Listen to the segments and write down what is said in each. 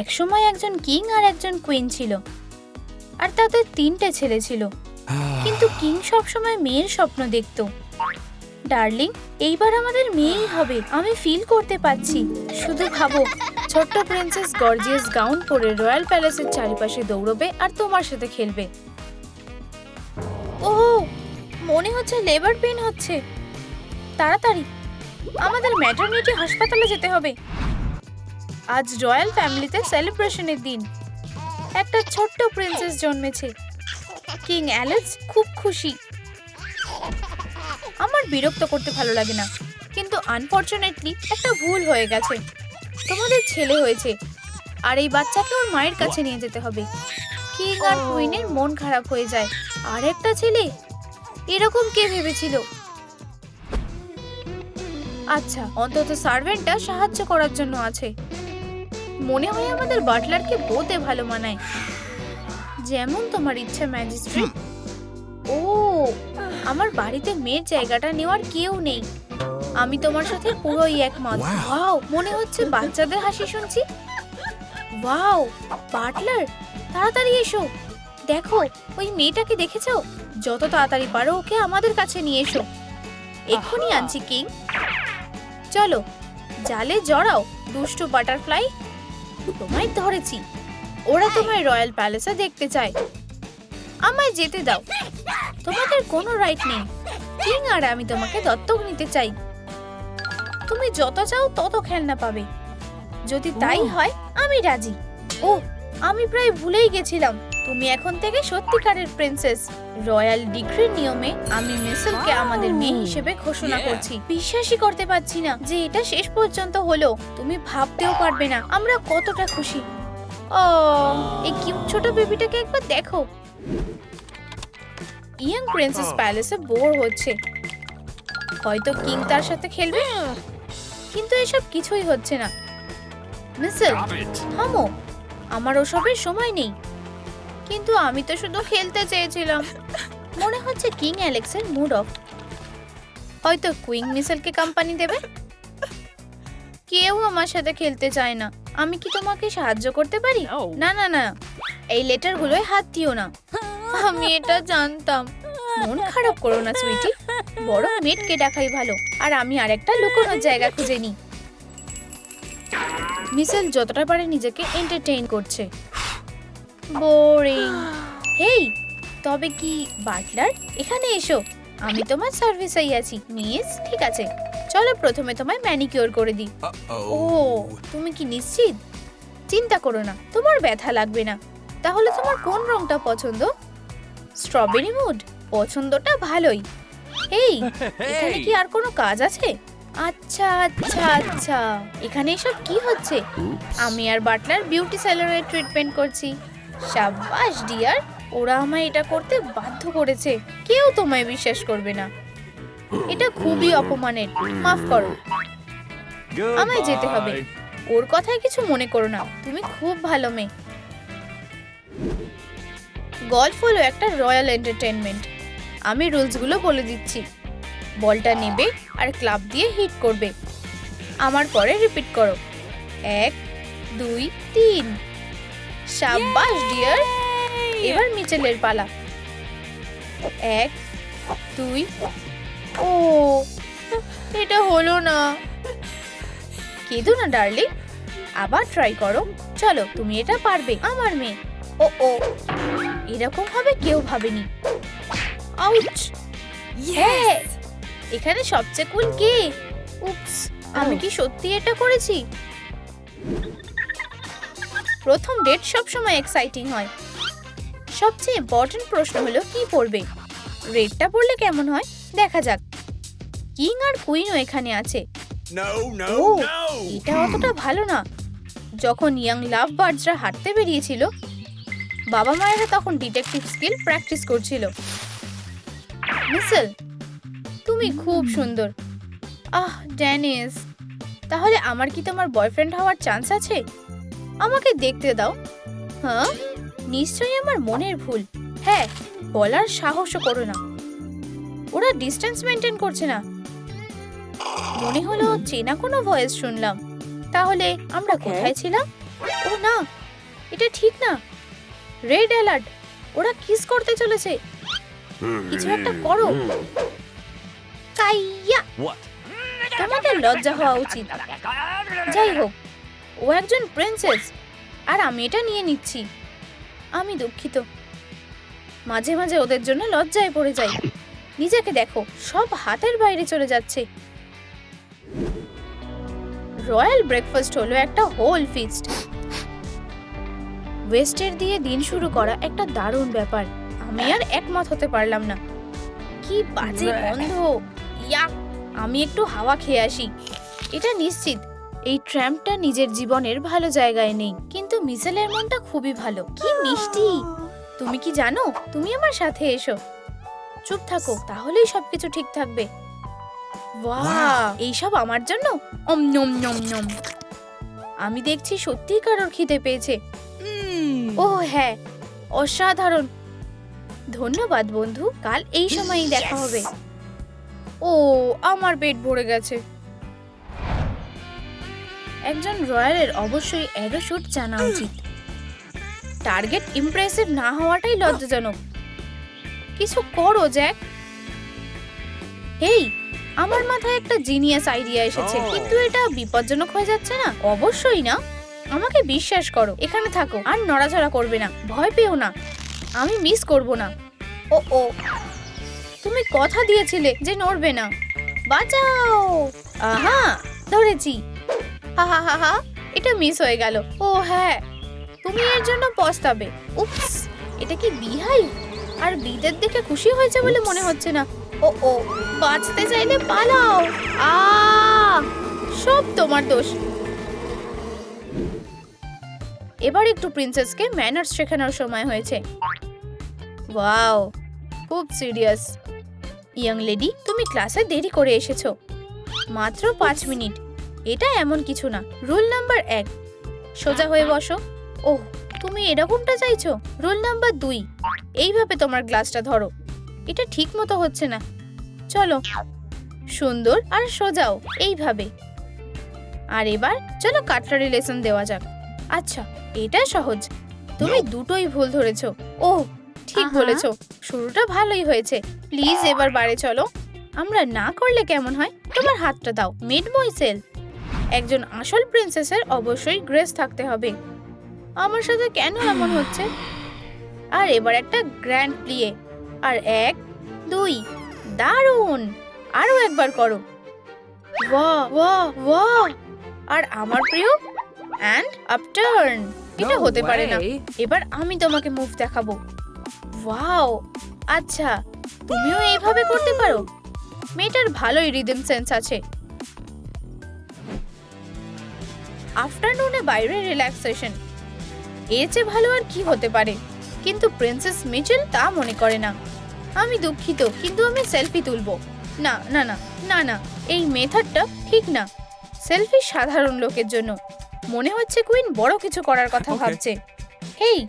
একসময় একজন কিং আর একজন কুইন ছিল। আর তাদের তিনটে ছেলে ছিল। কিন্তু কিং সবসময় মেয়ের স্বপ্ন দেখত। ডার্লিং এইবার আমাদের মেয়েই হবে আমি ফিল করতে পাচ্ছি শুধু ভাবো ছোট্ট প্রিন্সেস গর্জিয়াস গাউন পরে রয়্যাল প্যালেসের চারিপাশে দৌড়বে আর তোমার সাথে খেলবে। ও মনে হচ্ছে লেবার পেন হচ্ছে। তাড়াতাড়ি আমাদের ম্যাটারনিটি হাসপাতালে যেতে হবে। আজ রয়্যাল ফ্যামিলিতে সেলিব্রেশনের দিন। একটা ছোট্ট প্রিন্সেস জন্মেছে। কিং অ্যালেক্স খুব খুশি। আমার বিরক্ত করতে ভালো লাগে না কিন্তু আনফরচুনেটলি একটা ভুল হয়ে গেছে। তোমাদের ছেলে হয়েছে আর এই বাচ্চাকে ওর মায়ের কাছে নিয়ে যেতে হবে। কিং আর কুইনের মন খারাপ হয়ে যায়। আর একটা ছেলে? এরকম কে ভেবেছিল? আচ্ছা অন্তত সার্ভেন্টটা সাহায্য করার জন্য আছে। মনে হয় আমাদের বাটলারকে বোতে ভালো মানায়। যেমন তোমার ইচ্ছা ম্যাজিস্ট্রেট। ও আমার বাড়িতে মেয়ের জায়গাটা নেওয়ার কেউ নেই। আমি তোমার সাথে পুরোই একমত. ওয়াও মনে হচ্ছে বাচ্চাদের হাসি শুনছি। ওয়াও বাটলার তাড়াতাড়ি এসো। দেখো ওই মেয়েটাকে দেখেছ? যত তাড়াতাড়ি পারো ওকে আমাদের কাছে নিয়ে এসো। এক্ষুনি আনছি কিং। চলো জালে জড়াও দুষ্টু বাটারফ্লাই তোমায় ধরেছি। ওরা তোমায় রয়্যাল প্যালেসে দেখতে চায়। আমায় যেতে দাও। তোমাদের কোনো রাইট নেই। কিং আর আমি তোমাকে দত্তক নিতে চাই। তুমি যত চাও তত খেলনা পাবে। যদি তাই হয় আমি রাজি। ও আমি প্রায় ভুলেই গেছিলাম। তুমি এখন থেকে সত্যিকারের প্রিন্সেস রয়্যাল ডিগ্রির নিয়মে আমি মিসেলকে আমাদের মেয়ে হিসেবে ঘোষণা করছি। বিশ্বাসই করতে পারছি না যে এটা শেষ পর্যন্ত হলো। তুমি ভাবতেও পারবে না আমরা কতটা খুশি। ও এই কিউট ছোট বেবিটাকে একবার দেখো। ইয়াং প্রিন্সেস প্যালেসে বোর হচ্ছে। হয়তো কিং তার সাথে খেলবে কিন্তু এসব কিছুই হচ্ছে না। মিসেল. থামো। আমার ওসবের সময় নেই। কিন্তু আমি তো শুধু খেলতে চেয়েছিলাম। মনে হচ্ছে কিং অ্যালেক্সের মুড অফ। হয়তো কুইং মিসেলকে কোম্পানি দেবে? কেউ আমার সাথে খেলতে চায় না। আমি কি তোমাকে সাহায্য করতে পারি? না না না। এই লেটারগুলোয় হাত দিও না। আমি এটা জানতাম। মন খারাপ করো না সুইটি। বড় মেটকে ডাকাই ভালো। আর আমি আরেকটা লুকোনোর জায়গা খুঁজে নিই। মিসেল যতটা পারে নিজেকে এন্টারটেইন করছে। বোরিং হেই তবে কি বাটলার? এখানে এসো। আমি তোমার সার্ভিসেই আছি। মিস ঠিক আছে। চলো প্রথমে তোমায় ম্যানিকিওর করে দিই। ও তুমি কি নিশ্চিত? চিন্তা করো না তোমার ব্যথা লাগবে না। তাহলে তোমার কোন রংটা পছন্দ? স্ট্রবেরি মুড পছন্দটা ভালোই। এই এখানে কি আর কোনো কাজ আছে? আচ্ছা আচ্ছা আচ্ছা। এখানে এসব কি হচ্ছে? আমি আর বাটলার বিউটি স্যালনের ট্রিটমেন্ট করছি। সাব্বাস ডিয়ার। ওরা আমায় এটা করতে বাধ্য করেছে। কেউ তোমায় বিশ্বাস করবে না। এটা খুবই অপমানের। মাফ করো। আমায় যেতে হবে। ওর কথায় কিছু মনে করো না। তুমি খুব ভালো মেয়ে। গল্ফ হলো একটা রয়্যাল এন্টারটেনমেন্ট আমি রুলসগুলো বলে দিচ্ছি। বলটা নেবে আর ক্লাব দিয়ে হিট করবে। আমার পরে রিপিট করো। এক দুই তিন। সাব্বাস ডিয়ার এবার মিচেলের পালা। এক দুই ও এটা হলো না। কেঁদো না ডার্লিং আবার ট্রাই করো। চলো তুমি এটা পারবে আমার মেয়ে। ও ও। এরকম হবে কেউ ভাবেনি। আউচ হ্যাঁ এখানে সবচেয়ে কুল কে। উপস আমি কি সত্যি এটা করেছি? প্রথম ডেট সবসময় এক্সাইটিং হয়। সবচেয়ে ইম্পর্টেন্ট প্রশ্ন হলো কি পড়বে? রেডটা পড়লে কেমন হয়? দেখা যাক। কিং আর কুইনও এখানে আছে। ও এটা অতটা ভালো না। যখন ইয়াং লাভ বার্ডসরা হাঁটতে বেরিয়েছিল বাবা মায়েরা তখন ডিটেকটিভ স্কিল প্র্যাকটিস করছিল। মিসেল তুমি খুব সুন্দর। আহ ড্যানিস তাহলে আমার কি তোমার বয়ফ্রেন্ড হওয়ার চান্স আছে? আমাকে দেখতে দাও। হ্যাঁ নিশ্চয়ই আমার মনের ভুল। হ্যাঁ বলার সাহসও করো না। ওরা ডিস্টেন্স মেনটেন করছে না। মনে হলো চেনা কোনো ভয়েস শুনলাম। তাহলে আমরা কোথায় ছিলাম? ও না এটা ঠিক না। রেড অ্যালার্ট ওরা কিস করতে চলেছে। কিছু একটা করো। কাইয়া? তোমাদের লজ্জা হওয়া উচিত। যাই হোক ও একজন প্রিন্সেস আর আমি এটা নিয়ে নিচ্ছি। আমি দুঃখিত। মাঝে মাঝে ওদের জন্য লজ্জায় পড়ে যাই। নিজেকে দেখো সব হাতের বাইরে চলে যাচ্ছে। রয়্যাল ব্রেকফাস্ট হলো একটা হোল ফিস্ট। ওয়েস্টের দিয়ে দিন শুরু করা একটা দারুণ ব্যাপার। আমি আর একমত হতে পারলাম না। কি বাজে গন্ধ। ইয়াক আমি একটু হাওয়া খেয়ে আসি। এটা নিশ্চিত। এই ট্র্যাম্পটা নিজের জীবনের ভালো জায়গায় নেই। কিন্তু মিসেলের মনটা খুবই ভালো। কি মিষ্টি! তুমি কি জানো? তুমি আমার সাথে এসো। চুপ থাকো তাহলেই সবকিছু ঠিক থাকবে। এইসব আমার জন্য? অম নম নম নম। আমি দেখছি সত্যিই কারোর খিদে পেয়েছে। ও হ্যাঁ অসাধারণ। ধন্যবাদ বন্ধু কাল এই সময়ই দেখা হবে। ও আমার পেট ভরে গেছে। একজন রয়্যালের অবশ্যই অ্যারো শুট জানা উচিত। টার্গেট ইমপ্রেসিভ না হওয়াটাই লজ্জাজনক। কিছু করো জ্যাক। এই আমার মাথায় একটা জিনিয়াস আইডিয়া এসেছে. কিন্তু এটা বিপজ্জনক হয়ে যাচ্ছে না? অবশ্যই না। আমাকে বিশ্বাস করো এখানে থাকো আর নড়াচড়া করবে না ভয় পেও না। আমি মিস করব না। ও ও। তুমি কথা দিয়েছিলে যে নড়বে না। বাঁচাও! আহা ধরেছি। হা হা হা হা এটা মিস হয়ে গেল। ও হ্যাঁ তুমি এর জন্য পস্তাবে। উপস এটা কি বিহাই? আর বিদের দেখে খুশি হয়েছে বলে মনে হচ্ছে না। ও ও বাঁচতে চাইলে পালাও। আ সব তোমার দোষ। এবার একটু প্রিন্সেসকে ম্যানার্স শেখানোর সময় হয়েছে। ওয়াও খুব সিরিয়াস ইয়াং লেডি তুমি ক্লাসে দেরি করে এসেছ। মাত্র পাঁচ মিনিট এটা এমন কিছু না। রুল নাম্বার এক। সোজা হয়ে বসো। ওহ তুমি এরকমটা চাইছো? রুল নাম্বার দুই। এইভাবে তোমার গ্লাসটা ধরো। এটা ঠিক মতো হচ্ছে না। চলো। সুন্দর আর সোজাও এইভাবে। আর এবার চলো কাটলারি লেসন দেওয়া যাক। আচ্ছা এটা সহজ। তুমি দুটোই ভুল ধরেছো। ওহ ঠিক। বলেছ। শুরুটা ভালোই হয়েছে। প্লিজ এবার বাড়ি চলো। আমরা না করলে কেমন হয়? তোমার হাতটা দাও। মিড ময়সেল একজন আসল প্রিন্সেসের অবশ্যই গ্রেস থাকতে হবে। আমার সাথে কেন এমন হচ্ছে? আর এবার একটা গ্র্যান্ড প্লিয়ে আর এক দুই দারুণ! আরও একবার করো। বাহ আর আমার প্রিয় অ্যান্ড আপটার্ন এটা হতে পারে না। এবার আমি তোমাকে মুভ দেখাবো। ওয়াও আচ্ছা তুমিও এইভাবে করতে পারো? মেয়েটার ভালোই রিদম সেন্স আছে। আফটারনুনে বাইরে রিল্যাক্সেশন এর চেয়ে ভালো আর কি হতে পারে? কিন্তু প্রিন্সেস মিচেল তা মনে করে না। আমি দুঃখিত কিন্তু আমি সেলফি তুলবো। না না না না না এই মেথডটা ঠিক না। সেলফি সাধারণ লোকের জন্য। মনে হচ্ছে কুইন বড় কিছু করার কথা ভাবছে। হেই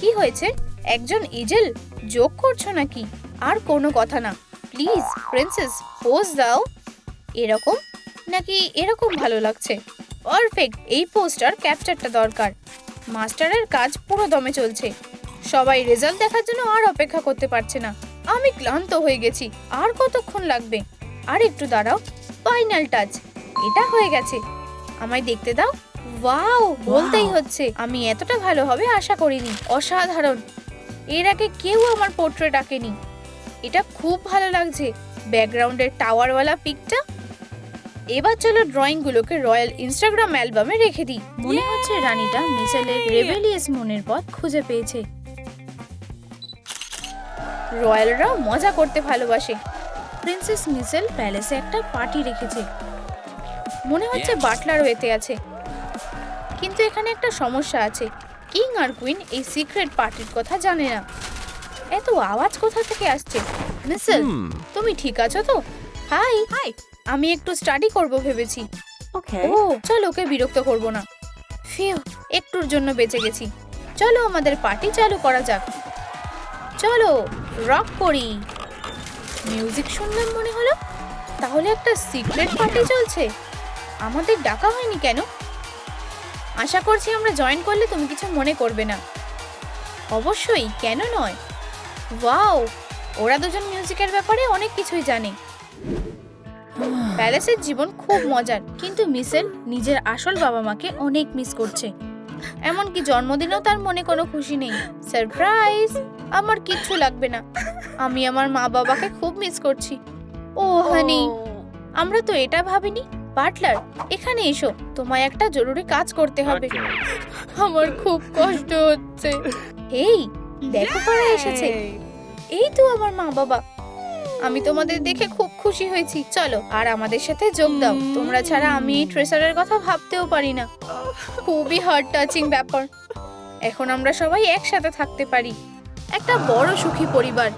কি হয়েছে? একজন ইজেল যোগ করছ নাকি? আর কোনো কথা না। প্লিজ প্রিন্সেস পোজ দাও। এরকম? নাকি এরকম ভালো লাগছে? পারফেক্ট এই পোস্টার ক্যাপচারটা দরকার। মাস্টারের কাজ পুরো দমে চলছে। সবাই রেজাল্ট দেখার জন্য আর অপেক্ষা করতে পারছে না। আমি ক্লান্ত হয়ে গেছি আর কতক্ষণ লাগবে? আর একটু দাঁড়াও ফাইনাল টাচ এটা হয়ে গেছে। আমায় দেখতে দাও। ওয়াও বলতেই হচ্ছে আমি এতটা ভালো হবে আশা করিনি অসাধারণ। এর আগে কেউ আমার পোর্ট্রেট আঁকেনি। এটা খুব ভালো লাগছে। ব্যাকগ্রাউন্ডের টাওয়ারওয়ালা পিকটা এবার চলো ড্রয়িংগুলোকে রয়্যাল ইনস্টাগ্রাম অ্যালবামে রেখে দিই। মনে হচ্ছে রানীটা মিচেলের রেবেলিয়াস মনের পথ খুঁজে পেয়েছে। রয়্যালরাও মজা করতে ভালোবাসে। প্রিন্সেস মিসেল প্যালেসে একটা পার্টি রেখেছে। মনে হচ্ছে বাটলার এতে আছে। কিন্তু এখানে একটা সমস্যা আছে। কিং আর কুইন এই সিক্রেট পার্টির কথা জানে না। এত আওয়াজ কোথা থেকে আসছে? মিসেল. তুমি ঠিক আছো তো? হাই। হাই। আমি একটু স্টাডি করব ভেবেছি। ওকে ও চলো ওকে বিরক্ত করব না। ফিউ একটুর জন্য বেঁচে গেছি। চলো আমাদের পার্টি চালু করা যাক। চলো রক করি। মিউজিক শুনলাম মনে হলো। তাহলে একটা সিক্রেট পার্টি চলছে। আমাদের ডাকা হয়নি কেন? আশা করছি আমরা জয়েন করলে তুমি কিছু মনে করবে না। অবশ্যই কেন নয়? ওয়াও ওরা দুজন মিউজিকের ব্যাপারে অনেক কিছুই জানে। প্যালেসের জীবন খুব মজার কিন্তু মিসেল নিজের আসল বাবা মাকে অনেক মিস করছে। এমনকি জন্মদিনেও তার মনে কোনো খুশি নেই। সারপ্রাইজ! আমার কিচ্ছু লাগবে না। আমি আমার মা বাবাকে খুব মিস করছি। ও হানি আমরা তো এটা ভাবিনি। বাটলার এখানে এসো। তোমায় একটা জরুরি কাজ করতে হবে। আমার খুব কষ্ট হচ্ছে। এই দেখো কারা এসেছে। এই তো আমার মা বাবা। আমি তোমাদের দেখে খুব খুশি হয়েছি। চলো আর আমাদের সাথে যোগ দাও। তোমরা ছাড়া আমি এই ট্রেসারের কথা ভাবতেও পারি না। খুবই হার্ট টাচিং ব্যাপার। এখন আমরা সবাই একসাথে থাকতে পারি। একটা বড় সুখী পরিবার।